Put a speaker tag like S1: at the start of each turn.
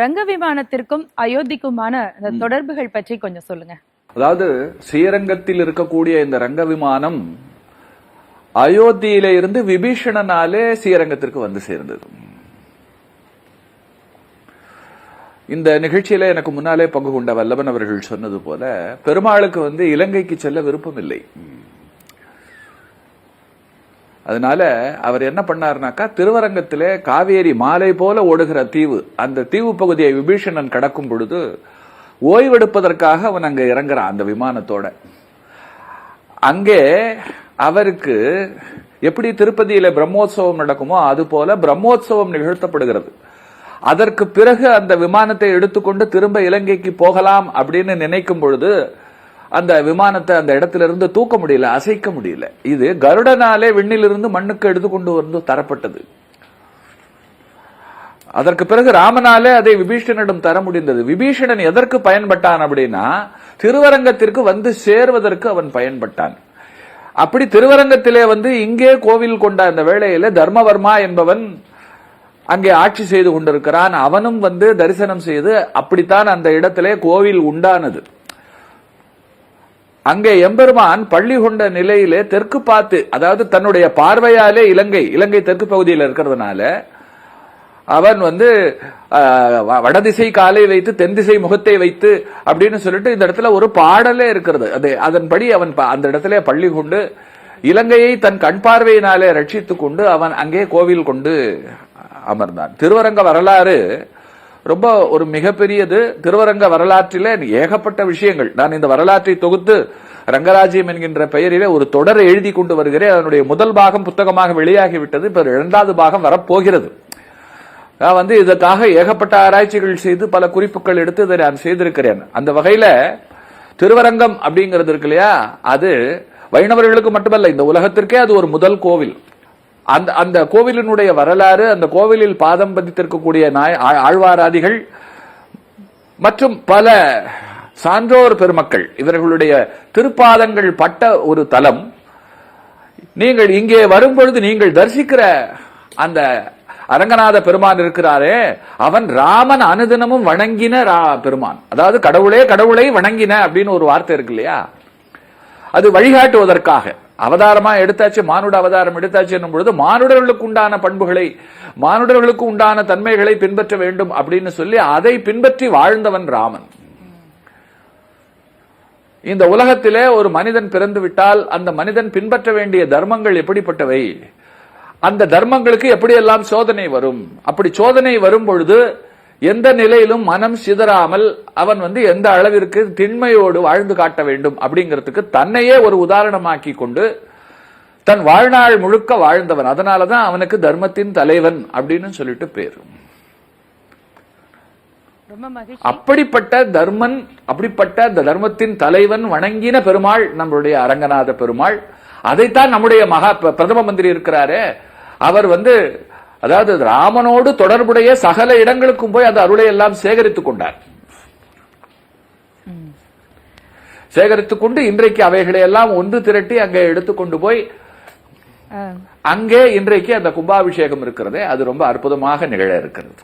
S1: ரங்க விமானத்திற்கும் அயோத்திக்குமான தொடர்புகள் பற்றி கொஞ்சம் சொல்லுங்க.
S2: அதாவது ஸ்ரீரங்கத்தில் இருக்கக்கூடிய இந்த ரங்க விமானம் அயோத்தியில இருந்து விபீஷணனாலே ஸ்ரீரங்கத்திற்கு வந்து சேர்ந்தது. இந்த நிகழ்ச்சியில எனக்கு முன்னாலே பங்கு கொண்ட வல்லவன் அவர்கள் சொன்னது போல பெருமாளுக்கு வந்து இலங்கைக்கு செல்ல விருப்பம் இல்லை அதனால அவர் என்ன பண்ணாருனாக்கா திருவரங்கத்திலே காவேரி மாலை போல ஓடுகிற தீவு அந்த தீவு பகுதியை விபீஷணன் கடக்கும் பொழுது ஓய்வெடுப்பதற்காக அவன் அங்கே இறங்குறான் அந்த விமானத்தோட. அங்கே அவருக்கு எப்படி திருப்பதியில பிரம்மோத்சவம் நடக்குமோ அது போல பிரம்மோத்சவம் நிகழ்த்தப்படுகிறது. அதற்கு பிறகு அந்த விமானத்தை எடுத்துக்கொண்டு திரும்ப இலங்கைக்கு போகலாம் அப்படின்னு நினைக்கும் பொழுது அந்த விமானத்தை அந்த இடத்துல இருந்து தூக்க முடியல அசைக்க முடியல. இது கருடனாலே விண்ணிலிருந்து மண்ணுக்கு எடுத்து கொண்டு வந்து தரப்பட்டது. அதற்கு பிறகு ராமனாலே அதை விபீஷணனிடம் தர முடிந்தது. விபீஷணன் எதற்கு பயன்பட்டான் அப்படின்னா திருவரங்கத்திற்கு வந்து சேர்வதற்கு அவன் பயன்பட்டான். அப்படி திருவரங்கத்திலே வந்து இங்கே கோவில் கொண்ட அந்த வேளையில தர்மவர்மா என்பவன் அங்கே ஆட்சி செய்து கொண்டிருக்கிறான். அவனும் வந்து தரிசனம் செய்து அப்படித்தான் அந்த இடத்திலே கோவில் உண்டானது. அங்கே எம்பெருமான் பள்ளி கொண்ட நிலையிலே தெற்கு பார்த்து அதாவது தன்னுடைய பார்வையாலே இலங்கை இலங்கை தெற்கு பகுதியில் இருக்கிறதுனால அவன் வந்து வடதிசை காலை வைத்து தென் திசை முகத்தை வைத்து அப்படின்னு சொல்லிட்டு இந்த இடத்துல ஒரு பாடலே இருக்கிறது. அது அதன்படி அவன் ப- அந்த இடத்துல பள்ளி கொண்டு இலங்கையை தன் கண் பார்வையினாலே ரட்சித்துக் கொண்டு அவன் அங்கே கோவில் கொண்டு அமர்ந்தான். திருவரங்க வரலாறு ரொம்ப ஒரு மிகப்பெரியது திருவரங்க வரலாற்றில ஏகப்பட்ட விஷயங்கள். நான் இந்த வரலாற்றை தொகுத்து ரங்கராஜ்யம் என்கின்ற பெயரிலே ஒரு தொடரை எழுதி கொண்டு வருகிறேன். அதனுடைய முதல் பாகம் புத்தகமாக வெளியாகிவிட்டது. இப்போ இரண்டாவது பாகம் வரப்போகிறது. நான் வந்து இதற்காக ஏகப்பட்ட ஆராய்ச்சிகள் செய்து பல குறிப்புகள் எடுத்து இதை நான் செய்திருக்கிறேன். அந்த வகையில் திருவரங்கம் அப்படிங்கிறது இருக்கு இல்லையா? அது வைணவர்களுக்கு மட்டுமல்ல இந்த உலகத்திற்கே அது ஒரு முதல் கோவில். அந்த அந்த கோவிலினுடைய வரலாறு அந்த கோவிலில் பாதம் பதித்திருக்கக்கூடிய நாய் ஆழ்வாராதிகள் மற்றும் பல சான்றோர் பெருமக்கள் இவர்களுடைய திருப்பாதங்கள் பட்ட ஒரு தலம். நீங்கள் இங்கே வரும்பொழுது நீங்கள் தரிசிக்கிற அந்த அரங்கநாத பெருமான் இருக்கிறாரே அவன் ராமன் அனுதினமும் வணங்கின ரா- பெருமான். அதாவது கடவுளே கடவுளை வணங்கின அப்படின்னு ஒரு வார்த்தை இருக்கு இல்லையா? அது வழிகாட்டுவதற்காக. அவதாரமா எடுத்தாச்சு மானுட அவதாரம் எடுத்தாச்சு என்னும் பொழுது மானுடர்களுக்கு உண்டான பண்புகளை மானுடர்களுக்கு உண்டான தன்மைகளை பின்பற்ற வேண்டும் அப்படின்னு சொல்லி அதை பின்பற்றி வாழ்ந்தவன் ராமன். இந்த உலகத்திலே ஒரு மனிதன் பிறந்து விட்டால் அந்த மனிதன் பின்பற்ற வேண்டிய தர்மங்கள் எப்படிப்பட்டவை? அந்த தர்மங்களுக்கு எப்படியெல்லாம் சோதனை வரும்? அப்படி சோதனை வரும் பொழுது எந்த நிலையிலும் மனம் சிதறாமல் அவன் வந்து எந்த அளவிற்கு திண்மையோடு வாழ்ந்து காட்ட வேண்டும் அப்படிங்கிறதுக்கு தன்னையே ஒரு உதாரணமாக்கி கொண்டு தன் வாழ்நாள் முழுக்க வாழ்ந்தவன். அதனாலதான் அவனுக்கு தர்மத்தின் தலைவன் அப்படின்னு சொல்லிட்டு பேரு. அப்படிப்பட்ட தர்மன் அப்படிப்பட்ட தர்மத்தின் தலைவன் வணங்கின பெருமாள் நம்மளுடைய அரங்கநாத பெருமாள். அதைத்தான் நம்முடைய மகா பிரதம மந்திரி இருக்கிறாரே. அவர் வந்து அதாவது ராமனோடு தொடர்புடைய சகல இடங்களுக்கும் போய் அந்த அருளை எல்லாம் சேகரித்துக் கொண்டார். சேகரித்துக் கொண்டு இன்றைக்கு அவைகளை எல்லாம் ஒன்று திரட்டி அங்கே எடுத்துக்கொண்டு போய் அங்கே இன்றைக்கு அந்த கும்பாபிஷேகம் இருக்கிறதே அது ரொம்ப அற்புதமாக நிகழ இருக்கிறது.